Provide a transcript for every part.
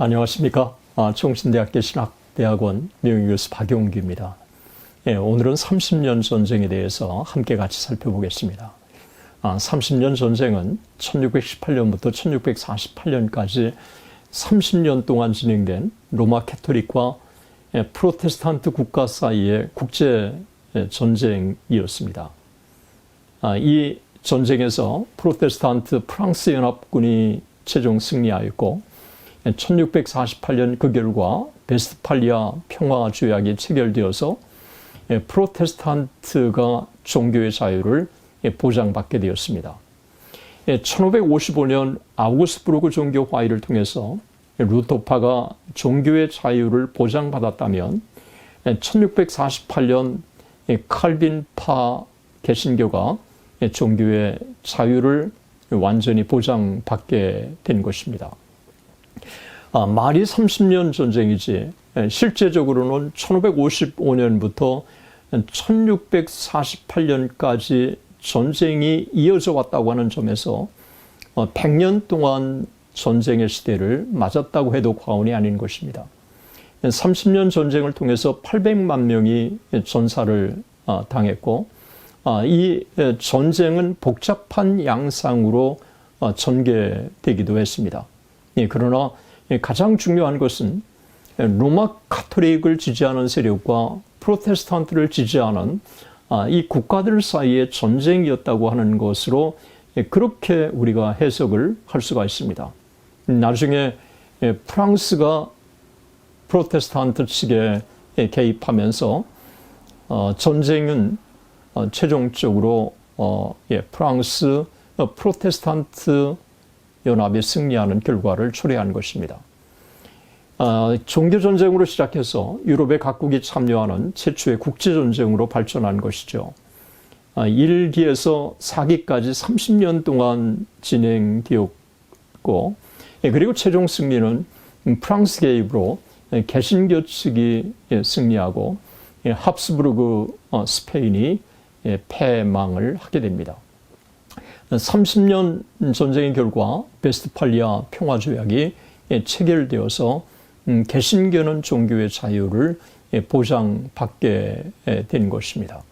안녕하십니까. 아, 총신대학교 신학대학원 명예교수 박용규입니다. 예, 오늘은 30년 전쟁에 대해서 함께 같이 살펴보겠습니다. 아, 30년 전쟁은 1618년부터 1648년까지 30년 동안 진행된 로마 캐토릭과 예, 프로테스탄트 국가 사이의 국제 예, 전쟁이었습니다. 아, 이 전쟁에서 프로테스탄트 프랑스 연합군이 최종 승리하였고 1648년 그 결과 베스트팔리아 평화 조약이 체결되어서 예, 프로테스탄트가 종교의 자유를 예, 보장받게 되었습니다. 1555년 아우구스부르크 종교 화의를 통해서 루터파가 종교의 자유를 보장받았다면 1648년 칼빈파 개신교가 종교의 자유를 완전히 보장받게 된 것입니다. 아, 말이 30년 전쟁이지 실제적으로는 1555년부터 1648년까지 전쟁이 이어져 왔다고 하는 점에서 100년 동안 전쟁의 시대를 맞았다고 해도 과언이 아닌 것입니다. 30년 전쟁을 통해서 800만 명이 전사를 당했고 이 전쟁은 복잡한 양상으로 전개되기도 했습니다. 그러나 가장 중요한 것은 로마 카톨릭을 지지하는 세력과 프로테스탄트를 지지하는 이 국가들 사이의 전쟁이었다고 하는 것으로 그렇게 우리가 해석을 할 수가 있습니다. 나중에 프랑스가 프로테스탄트 측에 개입하면서 어, 전쟁은 어, 최종적으로 어, 예, 프랑스 프로테스탄트 연합이 승리하는 결과를 초래한 것입니다. 종교 전쟁으로 시작해서 유럽의 각국이 참여하는 최초의 국제 전쟁으로 발전한 것이죠. 1기에서 4기까지 30년 동안 진행되었고 예, 그리고 최종 승리는 프랑스 개입으로 개신교 측이 예, 승리하고 예, 합스부르크 어, 스페인이 패망을 하게 됩니다. 30년 전쟁의 결과 베스트팔리아 평화조약이 체결되어서 음, 개신교는 종교의 자유를 보장받게 된 것입니다.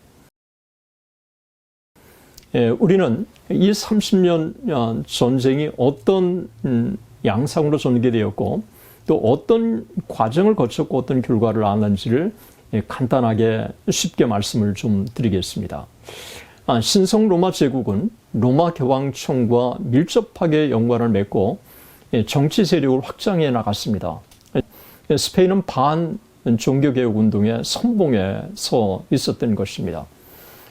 우리는 이 30년 전쟁이 어떤 음, 양상으로 전개되었고 또 어떤 과정을 거쳤고 어떤 결과를 낳았는지를 간단하게 쉽게 말씀을 좀 드리겠습니다. 아, 신성 로마 제국은 로마 교황청과 밀접하게 연관을 맺고 정치 세력을 확장해 나갔습니다. 스페인은 반 종교개혁 운동의 선봉에 서 있었던 것입니다.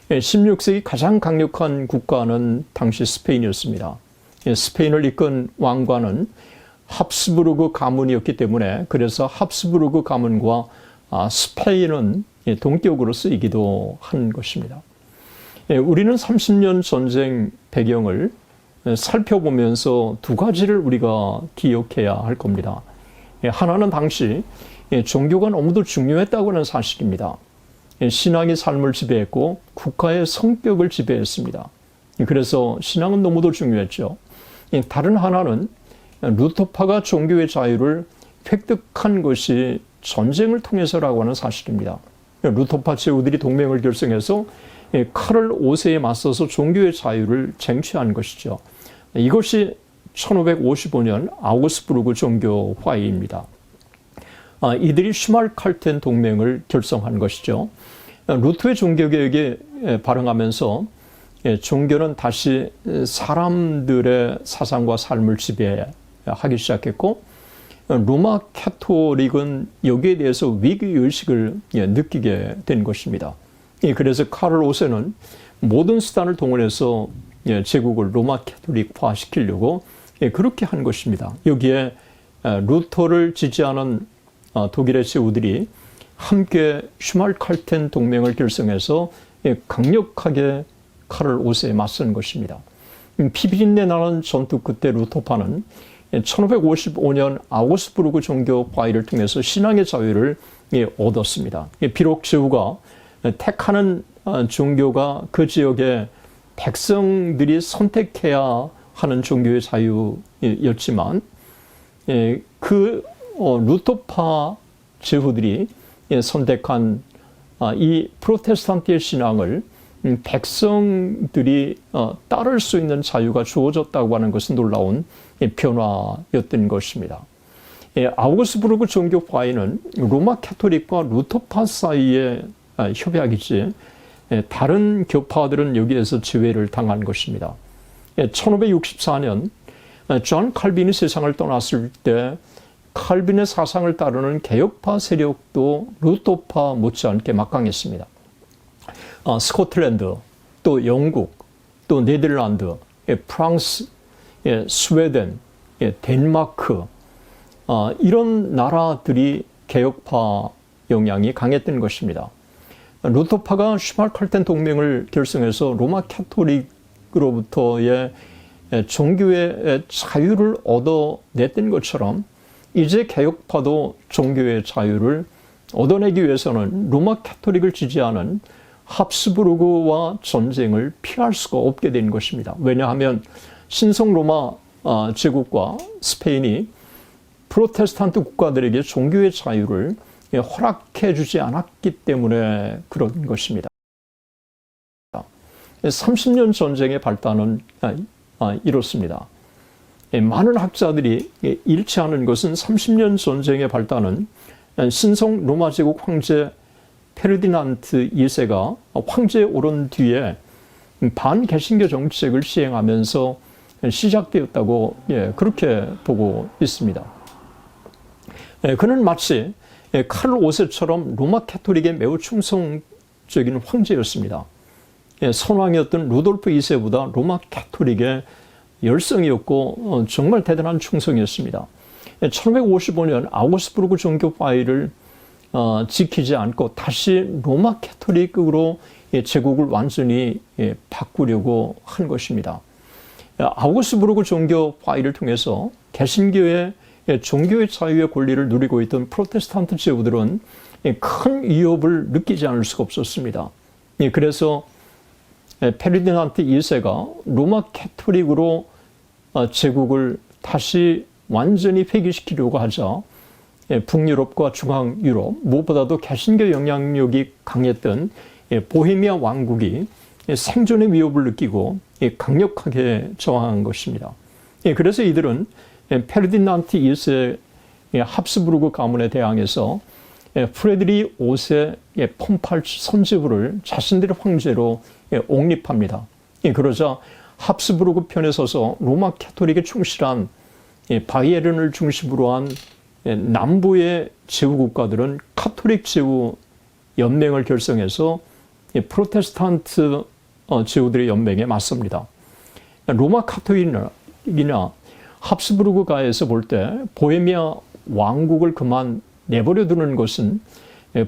16세기 가장 강력한 국가는 당시 스페인이었습니다. 스페인을 이끈 왕관은 합스부르크 가문이었기 때문에 그래서 합스부르크 가문과 아, 스페인은 동격으로 쓰이기도 한 것입니다. 예, 우리는 30년 전쟁 배경을 살펴보면서 두 가지를 우리가 기억해야 할 겁니다. 예, 하나는 당시 예, 종교가 너무도 중요했다고 하는 사실입니다. 신앙이 삶을 지배했고 국가의 성격을 지배했습니다. 그래서 신앙은 너무도 중요했죠. 다른 하나는 루터파가 종교의 자유를 획득한 것이 전쟁을 통해서라고 하는 사실입니다. 루터파 제후들이 동맹을 결성해서 칼을 5세에 맞서서 종교의 자유를 쟁취한 것이죠. 이것이 1555년 아우구스부르크 종교 화의입니다. 아, 이들이 슈말칼텐 동맹을 결성한 것이죠. 루트의 종교개혁에 발응하면서 종교는 다시 사람들의 사상과 삶을 지배하기 시작했고 로마 캐토릭은 여기에 대해서 위기의식을 느끼게 된 것입니다. 그래서 카를 오세는 모든 수단을 동원해서 제국을 로마 캐토릭화 시키려고 그렇게 한 것입니다. 여기에 루터를 지지하는 어, 독일의 제후들이 함께 슈말칼텐 동맹을 결성해서 강력하게 칼을 오세에 맞선 것입니다. 음, 피비린내 나는 전투 끝에 루터파는 1555년 아우스부르크 종교 과의를 통해서 신앙의 자유를 얻었습니다. 비록 제후가 택하는 어, 종교가 그 지역의 백성들이 선택해야 하는 종교의 자유였지만 그 어, 루터파 제후들이 예, 선택한 아, 이 프로테스탄트의 신앙을 음, 백성들이 어, 따를 수 있는 자유가 주어졌다고 하는 것은 놀라운 예, 변화였던 것입니다. 예, 아우구스부르크 종교파이는 로마 캐토릭과 루터파 사이의 아, 협약이지 예, 다른 교파들은 여기에서 제외를 당한 것입니다. 1564년 존 칼빈이 세상을 떠났을 때 칼빈의 사상을 따르는 개혁파 세력도 루터파 못지않게 막강했습니다. 어, 스코틀랜드, 또 영국, 또 네덜란드, 예, 프랑스, 예, 스웨덴, 예, 덴마크 어, 이런 나라들이 개혁파 영향이 강했던 것입니다. 루터파가 슈말칼텐 동맹을 결성해서 로마 캐토릭으로부터의 종교의 자유를 얻어냈던 것처럼 이제 개혁파도 종교의 자유를 얻어내기 위해서는 로마 캐토릭을 지지하는 합스부르크와 전쟁을 피할 수가 없게 된 것입니다. 왜냐하면 신성 로마 아, 제국과 스페인이 프로테스탄트 국가들에게 종교의 자유를 허락해 주지 않았기 때문에 그런 것입니다. 30년 전쟁의 발단은 아, 아, 이렇습니다. 많은 학자들이 일치하는 것은 30년 전쟁의 발단은 신성 로마 제국 황제 페르디난트 2세가 황제에 오른 뒤에 반개신교 정책을 시행하면서 시작되었다고 예, 그렇게 보고 있습니다. 예, 그는 마치 칼 5세처럼 로마 캐토릭에 매우 충성적인 황제였습니다. 예, 선왕이었던 루돌프 2세보다 로마 캐토릭에 열성이었고 어, 정말 대단한 충성이었습니다. 1555년 아우구스부르크 종교 파일을 어, 지키지 않고 다시 로마 캐토릭으로 제국을 완전히 예, 바꾸려고 한 것입니다. 아우구스부르크 종교 파일을 통해서 개신교의 예, 종교의 자유의 권리를 누리고 있던 프로테스탄트 제후들은 큰 위협을 느끼지 않을 수가 없었습니다. 그래서 페르디난트 2세가 로마 캐토릭으로 어, 제국을 다시 완전히 폐기시키려고 하자 예, 북유럽과 중앙유럽 무엇보다도 개신교 영향력이 강했던 예, 보헤미아 왕국이 예, 생존의 위협을 느끼고 강력하게 저항한 것입니다. 그래서 이들은 페르디난트 2세 합스부르크 가문에 대항해서 프레드리 5세 폼팔츠 선제부를 자신들의 황제로 옹립합니다. 그러자 합스부르크 편에 서서 로마 캐토릭에 충실한 바이에른을 중심으로 한 남부의 제후 국가들은 카톨릭 제후 연맹을 결성해서 프로테스탄트 어, 제후들의 연맹에 맞섭니다. 로마 카톨릭이나 합스부르크가에서 볼 때 보헤미아 왕국을 그만 내버려 두는 것은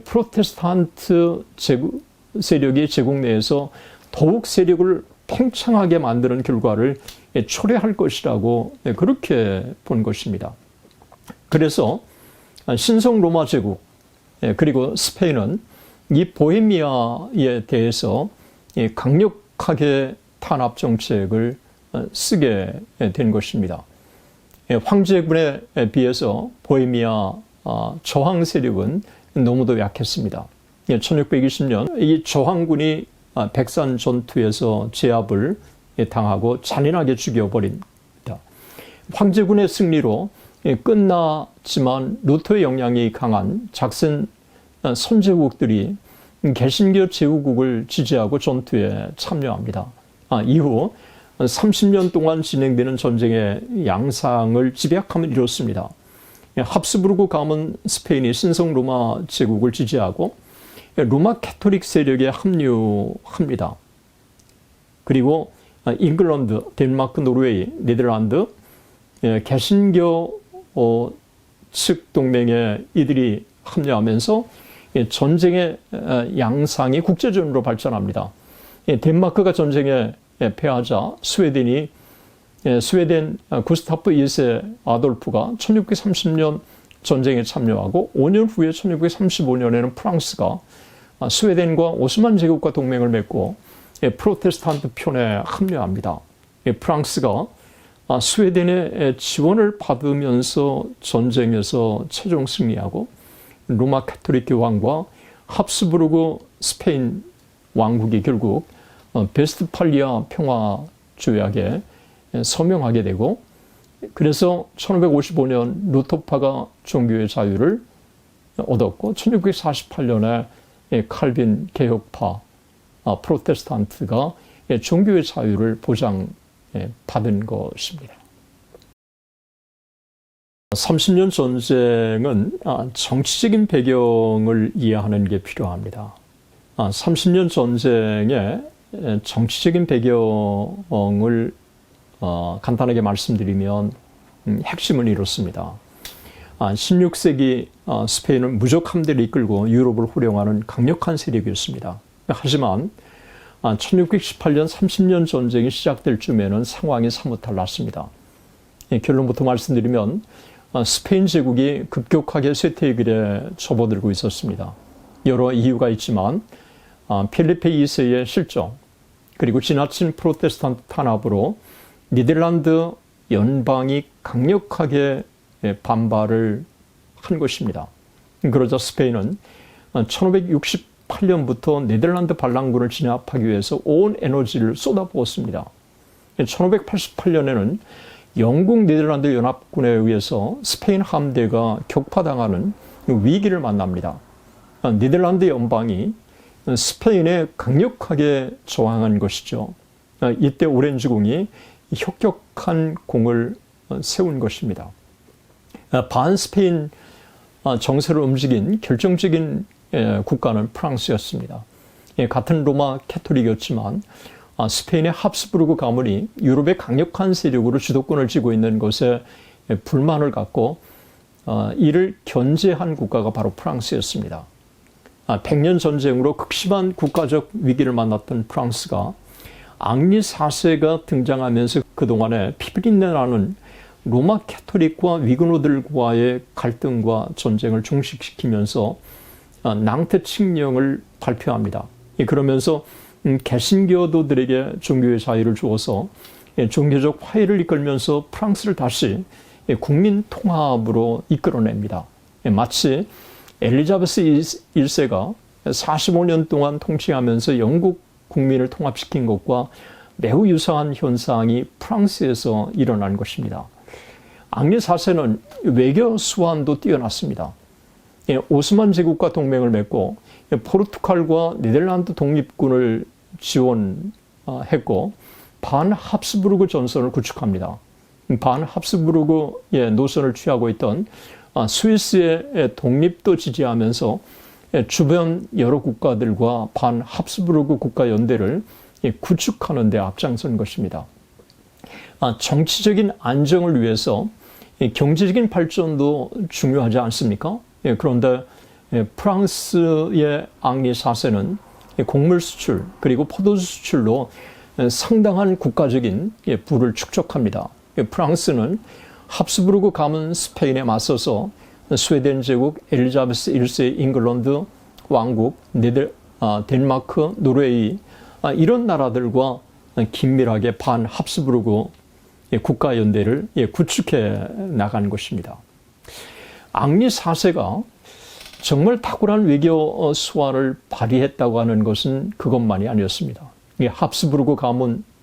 프로테스탄트 제국, 세력이 제국 내에서 더욱 세력을 팽창하게 만드는 결과를 초래할 것이라고 그렇게 본 것입니다. 그래서 신성 로마 제국 그리고 스페인은 이 보헤미아에 대해서 강력하게 탄압 정책을 쓰게 된 것입니다. 황제군에 비해서 보헤미아 저항 세력은 너무도 약했습니다. 1620년 이 저항군이 아, 백산 전투에서 제압을 당하고 잔인하게 죽여버립니다. 황제군의 승리로 끝났지만 루터의 영향이 강한 작센 아, 선제국들이 개신교 제후국을 지지하고 전투에 참여합니다. 아, 이후 30년 동안 진행되는 전쟁의 양상을 집약하면 이렇습니다. 합스부르크 가문 스페인이 신성 로마 제국을 지지하고 로마 캐토릭 세력에 합류합니다. 그리고 잉글랜드, 덴마크, 노르웨이, 네덜란드 예, 개신교 어, 측 동맹에 이들이 합류하면서 예, 전쟁의 양상이 국제전으로 발전합니다. 예, 덴마크가 전쟁에 패하자 스웨덴이 스웨덴 구스타프 2세 아돌프가 1630년 전쟁에 참여하고 5년 후에 1635년에는 프랑스가 아, 스웨덴과 오스만 제국과 동맹을 맺고 예, 프로테스탄트 편에 합류합니다. 예, 프랑스가 아, 스웨덴의 지원을 받으면서 전쟁에서 최종 승리하고 로마 카톨릭 교황과 합스부르크 스페인 왕국이 결국 어, 베스트팔리아 평화 조약에 서명하게 되고 그래서 1555년 루터파가 종교의 자유를 얻었고 1648년에 칼빈 개혁파 아, 프로테스탄트가 종교의 자유를 보장받은 것입니다. 30년 전쟁은 아, 정치적인 배경을 이해하는 게 필요합니다. 30년 아, 전쟁의 정치적인 배경을 어, 간단하게 말씀드리면 음, 핵심은 이렇습니다. 16세기 어, 스페인은 무적 함대를 이끌고 유럽을 호령하는 강력한 세력이었습니다. 하지만 1618년 아, 30년 전쟁이 시작될 쯤에는 상황이 사뭇 달랐습니다. 예, 결론부터 말씀드리면 아, 스페인 제국이 급격하게 쇠퇴의 길에 접어들고 있었습니다. 여러 이유가 있지만 아, 필리페 2세의 실정 그리고 지나친 프로테스탄트 탄압으로 니들란드 연방이 강력하게 반발을 한 것입니다. 그러자 스페인은 1568년부터 네덜란드 반란군을 진압하기 위해서 온 에너지를 쏟아부었습니다. 1588년에는 영국 네덜란드 연합군에 의해서 스페인 함대가 격파당하는 위기를 만납니다. 네덜란드 연방이 스페인에 강력하게 저항한 것이죠. 이때 오렌지궁이 혁격한 공을 세운 것입니다. 반스페인 정세를 움직인 결정적인 국가는 프랑스였습니다. 같은 로마 캐토릭이었지만 스페인의 합스부르크 가문이 유럽의 강력한 세력으로 주도권을 쥐고 있는 것에 불만을 갖고 이를 견제한 국가가 바로 프랑스였습니다. 백년 전쟁으로 극심한 국가적 위기를 만났던 프랑스가 앙리 4세가 등장하면서 그동안에 피비린내라는 로마 캐토릭과 위그노들과의 갈등과 전쟁을 종식시키면서 어, 낭태 칙령을 발표합니다. 그러면서 음, 개신교도들에게 종교의 자유를 주어서 예, 종교적 화해를 이끌면서 프랑스를 다시 예, 국민 통합으로 이끌어냅니다. 예, 마치 엘리자베스 1세가 45년 동안 통치하면서 영국 국민을 통합시킨 것과 매우 유사한 현상이 프랑스에서 일어난 것입니다. 앙리 4세는 외교 수완도 뛰어났습니다. 예, 오스만 제국과 동맹을 맺고 예, 포르투갈과 네덜란드 독립군을 지원했고 반 합스부르크 전선을 구축합니다. 반 합스부르크 예, 노선을 취하고 있던 아, 스위스의 독립도 지지하면서 주변 여러 국가들과 반 합스부르크 국가 연대를 구축하는 데 앞장선 것입니다. 아, 정치적인 안정을 위해서 경제적인 발전도 중요하지 않습니까? 예, 그런데 예, 프랑스의 앙리 사세는 곡물 수출 그리고 포도 수출로 상당한 국가적인 예, 부를 축적합니다. 프랑스는 합스부르크 가문 스페인에 맞서서 스웨덴 제국, 엘리자베스 1세 잉글랜드 왕국, 네들, 아, 덴마크, 노르웨이 아, 이런 나라들과 긴밀하게 반 합스부르크 국가 연대를 구축해 나간 것입니다. 앙리 4세가 정말 탁월한 외교 수완을 발휘했다고 하는 것은 그것만이 아니었습니다. 합스부르크 가문 어,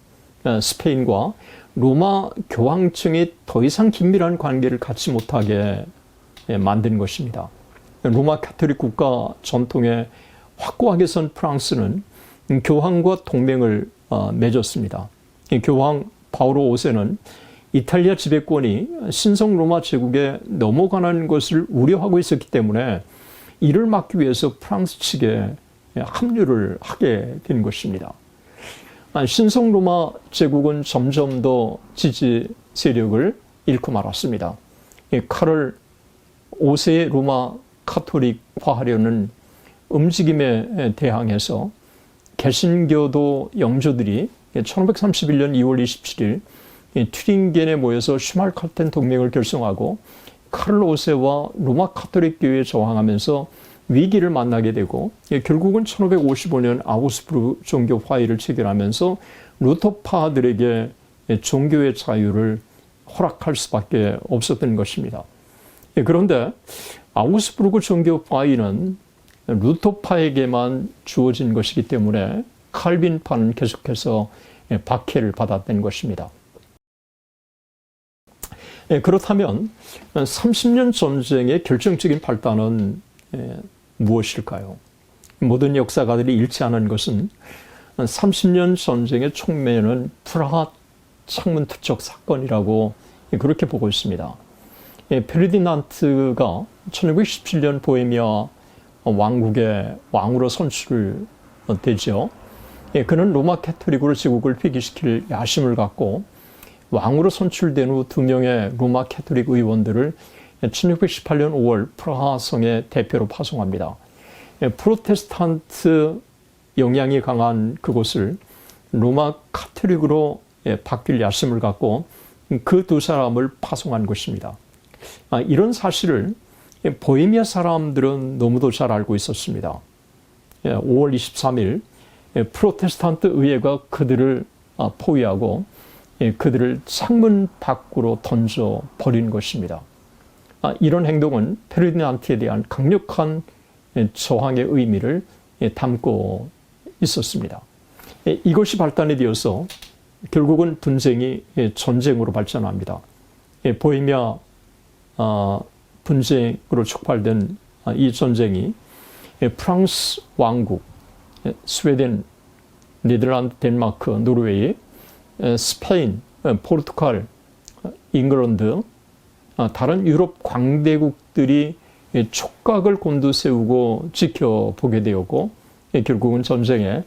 스페인과 로마 교황청이 더 이상 긴밀한 관계를 갖지 못하게 만든 것입니다. 로마 카톨릭 국가 전통에 확고하게 선 프랑스는 교황과 동맹을 어, 맺었습니다. 교황 바오로 5세는 이탈리아 지배권이 신성 로마 제국에 넘어가는 것을 우려하고 있었기 때문에 이를 막기 위해서 프랑스 측에 합류를 하게 된 것입니다. 신성 로마 제국은 점점 더 지지 세력을 잃고 말았습니다. 카를 5세의 로마 카톨릭화하려는 움직임에 대항해서 개신교도 영조들이 1531년 2월 27일 튜링겐에 모여서 슈말카텐 동맹을 결성하고 카를로 5세와 로마 카톨릭 교회에 저항하면서 위기를 만나게 되고 결국은 1555년 아우스부르 종교 화의를 체결하면서 루터파들에게 종교의 자유를 허락할 수밖에 없었던 것입니다. 예, 그런데 아우스부르크 정교파이는 루터파에게만 주어진 것이기 때문에 칼빈파는 계속해서 예, 박해를 받았던 것입니다. 예, 그렇다면 30년 전쟁의 결정적인 발단은 예, 무엇일까요? 모든 역사가들이 않은 것은 30년 전쟁의 촉매는 프라하 창문 투척 사건이라고 그렇게 보고 있습니다. 페르디난트가 1917년 보헤미아 왕국의 왕으로 선출을 되죠. 그는 로마 캐토릭으로 제국을 폐기시킬 야심을 갖고 왕으로 선출된 후 두 명의 로마 캐토릭 의원들을 1618년 5월 프라하 성의 대표로 파송합니다. 프로테스탄트 영향이 강한 그곳을 로마 카톨릭으로 바뀔 야심을 갖고 그 두 사람을 파송한 것입니다. 아, 이런 사실을 보헤미아 사람들은 너무도 잘 알고 있었습니다. 5월 23일 프로테스탄트 의회가 그들을 아, 포위하고 그들을 창문 밖으로 던져 버린 것입니다. 아, 이런 행동은 페르디난트에 대한 강력한 저항의 의미를 담고 있었습니다. 이것이 발단이 되어서 결국은 분쟁이 전쟁으로 발전합니다. 보헤미아 아, 분쟁으로 촉발된 이 전쟁이 프랑스 왕국, 스웨덴, 네덜란드, 덴마크, 노르웨이, 스페인, 포르투갈, 잉글랜드, 아, 다른 유럽 광대국들이 촉각을 곤두세우고 지켜보게 되었고 결국은 전쟁에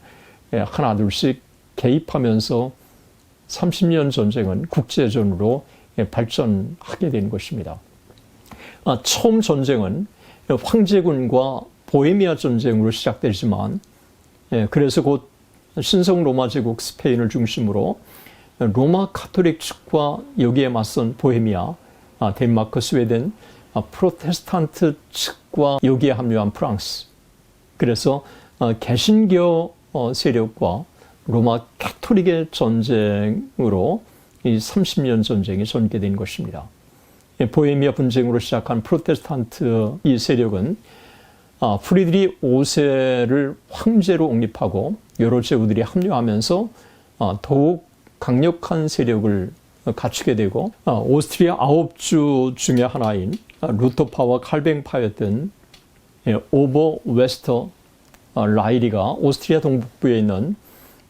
하나둘씩 개입하면서 30년 전쟁은 국제전으로 발전하게 된 것입니다. 아, 처음 전쟁은 황제군과 보헤미아 전쟁으로 시작되지만 그래서 곧 신성 로마 제국 스페인을 중심으로 로마 카톨릭 측과 여기에 맞선 보헤미아, 아, 덴마크, 스웨덴, 아, 프로테스탄트 측과 여기에 합류한 프랑스. 그래서 어, 개신교 어, 세력과 로마 카톨릭의 전쟁으로 이 30년 전쟁이 전개된 것입니다. 예, 보헤미아 분쟁으로 시작한 프로테스탄트 이 세력은 아, 프리드리 5세를 황제로 옹립하고 여러 제후들이 합류하면서 더욱 강력한 세력을 갖추게 되고 오스트리아 아홉 주 중의 하나인 루터파와 칼뱅파였던 예, 오버 웨스터 라이리가 오스트리아 동북부에 있는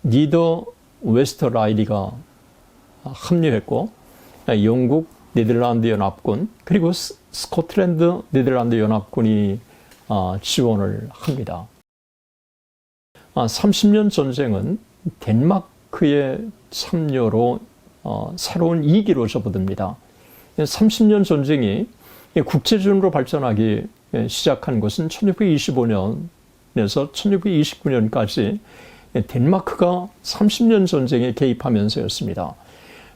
니더 웨스터 라이리가 합류했고 영국 네덜란드 연합군 그리고 스코틀랜드 네덜란드 연합군이 지원을 합니다. 30년 전쟁은 덴마크의 참여로 어, 새로운 이기로 접어듭니다. 30년 전쟁이 국제전으로 발전하기 시작한 것은 1625년에서 1629년까지 덴마크가 30년 전쟁에 개입하면서였습니다.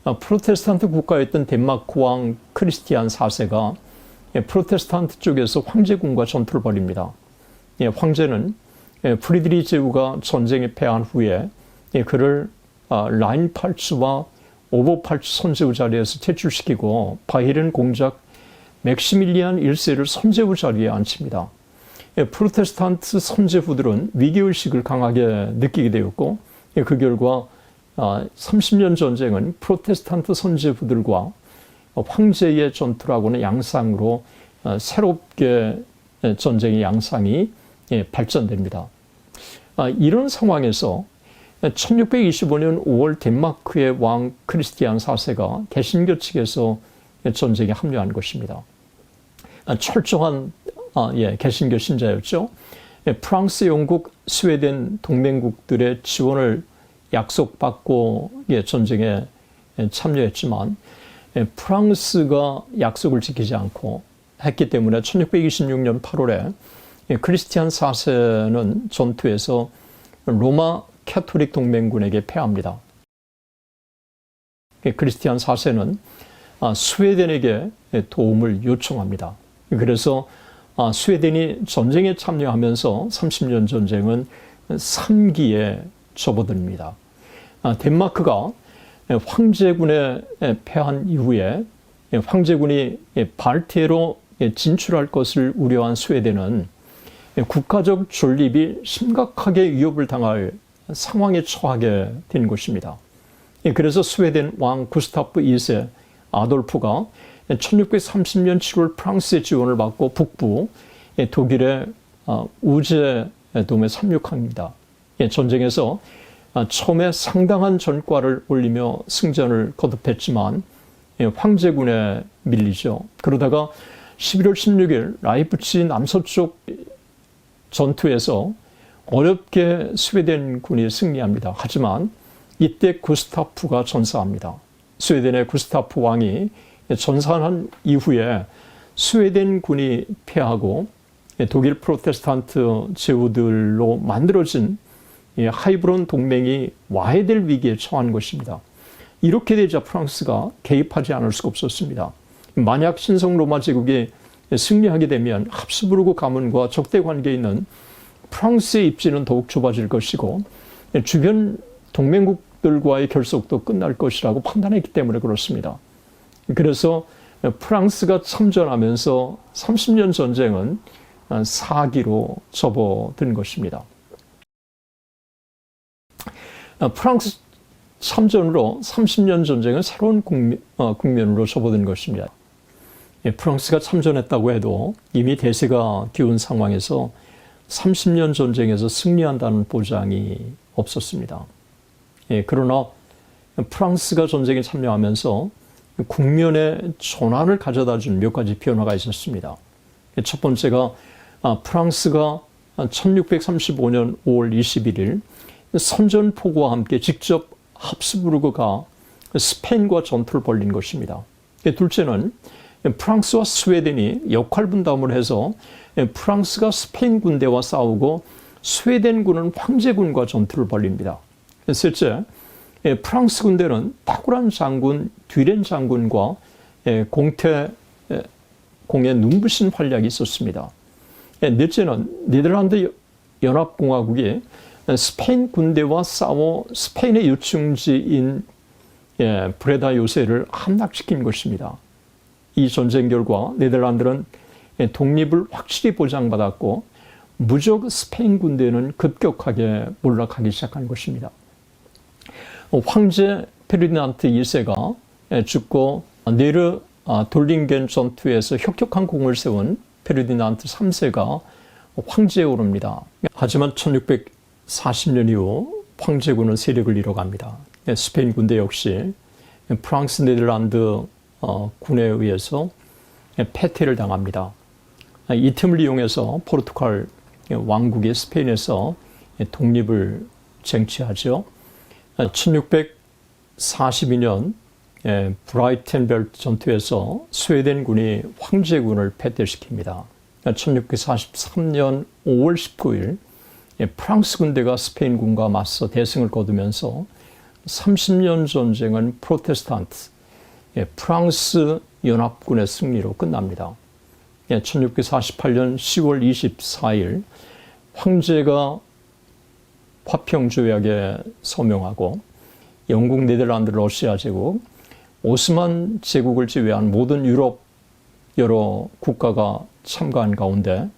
어, 프로테스탄트 국가였던 덴마크 왕 크리스티안 4세가 프로테스탄트 쪽에서 황제군과 전투를 벌입니다. 황제는 프리드리 제후가 전쟁에 패한 후에 그를 아, 라인팔츠와 오버팔츠 선제후 자리에서 퇴출시키고 바이른 공작 맥시밀리안 1세를 선제후 자리에 앉힙니다. 프로테스탄트 선제후들은 위기의식을 강하게 느끼게 되었고 그 결과 30년 아, 전쟁은 프로테스탄트 선제후들과 황제의 전투라고는 양상으로 아, 새롭게 전쟁의 양상이 예, 발전됩니다. 이런 상황에서 1625년 5월 덴마크의 왕 크리스티안 4세가 개신교 측에서 전쟁에 합류한 것입니다. 아, 철저한 아, 예, 개신교 신자였죠. 예, 프랑스, 영국, 스웨덴 동맹국들의 지원을 약속받고 예, 전쟁에 참여했지만 예, 프랑스가 약속을 지키지 않고 했기 때문에 1626년 8월에 예, 크리스티안 4세는 전투에서 로마 캐토릭 동맹군에게 패합니다. 크리스티안 4세는 아, 스웨덴에게 도움을 요청합니다. 그래서 아, 스웨덴이 전쟁에 참여하면서 30년 전쟁은 3기에 접어듭니다. 아, 덴마크가 황제군에 패한 이후에 황제군이 발트해로 진출할 것을 우려한 스웨덴은 국가적 존립이 심각하게 위협을 당할 상황에 처하게 된 것입니다. 그래서 스웨덴 왕 구스타프 2세 아돌프가 1630년 7월 프랑스의 지원을 받고 북부 독일의 우제돔에 상륙합니다. 전쟁에서 처음에 상당한 전과를 올리며 승전을 거듭했지만 황제군에 밀리죠. 그러다가 11월 16일 라이프치 남서쪽 전투에서 어렵게 스웨덴 군이 승리합니다. 하지만 이때 구스타프가 전사합니다. 스웨덴의 구스타프 왕이 전사한 이후에 스웨덴 군이 패하고 독일 프로테스탄트 제후들로 만들어진 하이브론 동맹이 와해될 위기에 처한 것입니다. 이렇게 되자 프랑스가 개입하지 않을 수가 없었습니다. 만약 신성 로마 제국이 승리하게 되면 합스부르크 가문과 적대 관계에 있는 프랑스의 입지는 더욱 좁아질 것이고 주변 동맹국들과의 결속도 끝날 것이라고 판단했기 때문에 그렇습니다. 그래서 프랑스가 참전하면서 30년 전쟁은 사기로 접어든 것입니다. 프랑스 참전으로 30년 전쟁은 새로운 어, 국면 으로 접어든 것입니다. 예, 프랑스가 참전했다고 해도 이미 대세가 기운 상황에서 30년 전쟁에서 승리한다는 보장이 없었습니다. 예, 그러나 프랑스가 전쟁에 참여하면서 국면의 전환을 가져다 준 몇 가지 변화가 있었습니다. 첫 번째가 아, 프랑스가 1635년 5월 21일 선전포고와 함께 직접 합스부르크가 스페인과 전투를 벌린 것입니다. 둘째는 프랑스와 스웨덴이 역할 분담을 해서 프랑스가 스페인 군대와 싸우고 스웨덴군은 황제군과 전투를 벌립니다. 셋째, 프랑스 군대는 탁월한 장군 뒤렌 장군과 공태 공의 눈부신 활약이 있었습니다. 넷째는 네덜란드 연합공화국이 스페인 군대와 싸워 스페인의 요충지인 브레다 요새를 함락시킨 것입니다. 이 전쟁 결과 네덜란드는 독립을 확실히 보장받았고 무적 스페인 군대는 급격하게 몰락하기 시작한 것입니다. 황제 페르디난트 2세가 죽고 네르 아, 돌링겐 전투에서 혁혁한 공을 세운 페르디난트 3세가 황제에 오릅니다. 하지만 1640년 이후 황제군은 세력을 잃어갑니다. 스페인 군대 역시 프랑스 네덜란드 어, 군에 의해서 패퇴를 당합니다. 이 틈을 이용해서 포르투갈 왕국이 스페인에서 독립을 쟁취하죠. 1642년 브라이텐벨트 전투에서 스웨덴군이 황제군을 패퇴시킵니다. 1643년 5월 19일 프랑스 군대가 스페인군과 맞서 대승을 거두면서 30년 전쟁은 프로테스탄트 예, 프랑스 연합군의 승리로 끝납니다. 1648년 10월 24일 황제가 화평조약에 서명하고 영국, 네덜란드, 러시아 제국, 오스만 제국을 제외한 모든 유럽 여러 국가가 참가한 가운데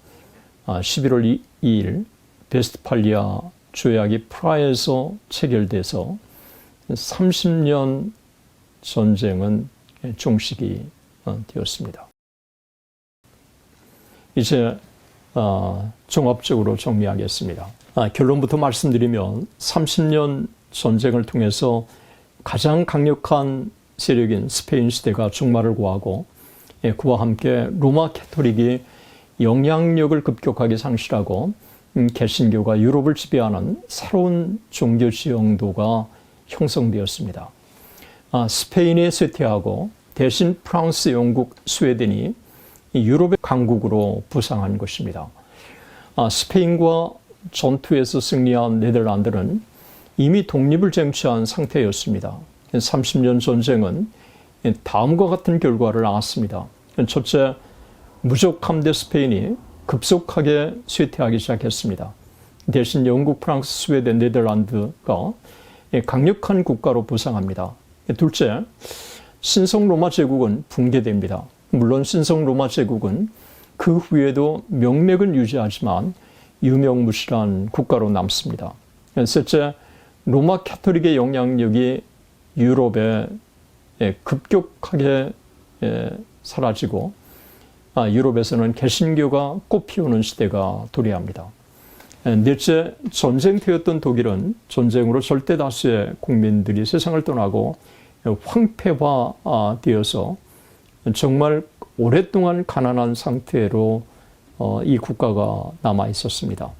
11월 아, 2일 베스트팔리아 조약이 프라에서 체결돼서 30년 전쟁은 종식이 어, 되었습니다. 이제 어, 종합적으로 정리하겠습니다. 아, 결론부터 말씀드리면 30년 전쟁을 통해서 가장 강력한 세력인 스페인 시대가 종말을 구하고 예, 그와 함께 로마 캐토릭이 영향력을 급격하게 상실하고 음, 개신교가 유럽을 지배하는 새로운 종교 지형도가 형성되었습니다. 아, 스페인이 쇠퇴하고 대신 프랑스, 영국, 스웨덴이 유럽의 강국으로 부상한 것입니다. 아, 스페인과 전투에서 승리한 네덜란드는 이미 독립을 쟁취한 상태였습니다. 30년 전쟁은 다음과 같은 결과를 낳았습니다. 첫째, 무적 함대 스페인이 급속하게 쇠퇴하기 시작했습니다. 대신 영국, 프랑스, 스웨덴, 네덜란드가 강력한 국가로 부상합니다. 둘째, 신성 로마 제국은 붕괴됩니다. 물론 신성 로마 제국은 그 후에도 명맥은 유지하지만 유명무실한 국가로 남습니다. 셋째, 로마 캐토릭의 영향력이 유럽에 예, 급격하게 예, 사라지고 아, 유럽에서는 개신교가 꽃피우는 시대가 도래합니다. 예, 넷째, 전쟁터였던 독일은 전쟁으로 절대 다수의 국민들이 세상을 떠나고 황폐화되어서 정말 오랫동안 가난한 상태로 어, 이 국가가 남아 있었습니다.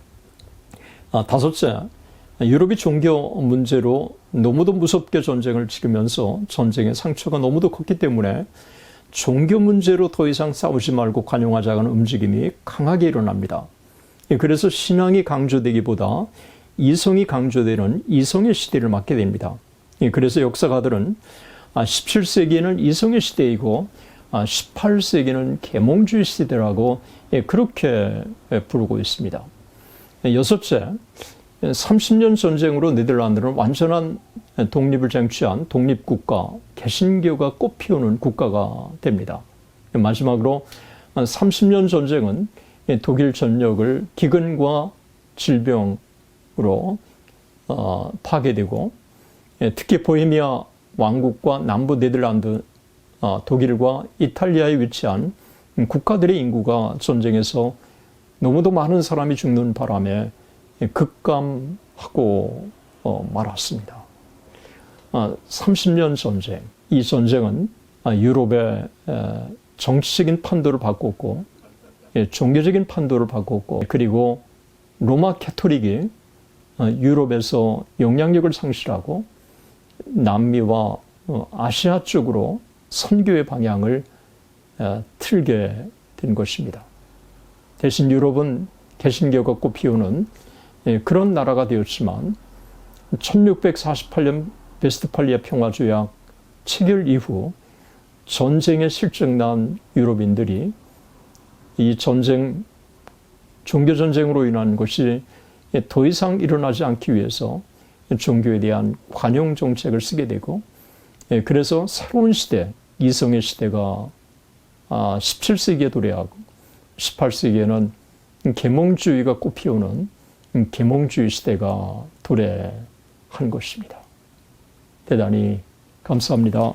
아, 다섯째, 유럽이 종교 문제로 너무도 무섭게 전쟁을 치르면서 전쟁의 상처가 너무도 컸기 때문에 종교 문제로 더 이상 싸우지 말고 관용하자는 움직임이 강하게 일어납니다. 예, 그래서 신앙이 강조되기보다 이성이 강조되는 이성의 시대를 맞게 됩니다. 예, 그래서 역사가들은 17세기에는 아, 이성의 시대이고 18세기는 아, 계몽주의 시대라고 예, 그렇게 부르고 있습니다. 여섯째, 30년 전쟁으로 네덜란드는 완전한 독립을 쟁취한 독립국가, 개신교가 꽃피우는 국가가 됩니다. 마지막으로 30년 전쟁은 독일 전역을 기근과 질병으로 어, 파괴되고 특히 보헤미아 왕국과 남부 네덜란드, 어, 독일과 이탈리아에 위치한 국가들의 인구가 전쟁에서 너무도 많은 사람이 죽는 바람에 급감하고 어, 말았습니다. 30년 아, 전쟁, 이 전쟁은 아, 유럽의 정치적인 판도를 바꿨고 예, 종교적인 판도를 바꿨고 그리고 로마 캐토릭이 어, 유럽에서 영향력을 상실하고 남미와 어, 아시아 쪽으로 선교의 방향을 틀게 된 것입니다. 대신 유럽은 개신교가 꽃피우는 예, 그런 나라가 되었지만 1648년 베스트팔리아 평화조약 체결 이후 전쟁에 실증난 유럽인들이 이 전쟁 종교 전쟁으로 인한 것이 더 이상 일어나지 않기 위해서 종교에 대한 관용 정책을 쓰게 되고 예, 그래서 새로운 시대 이성의 시대가 17세기에 아, 도래하고 18세기에는 계몽주의가 꽃피우는 계몽주의 시대가 도래한 것입니다. 대단히 감사합니다.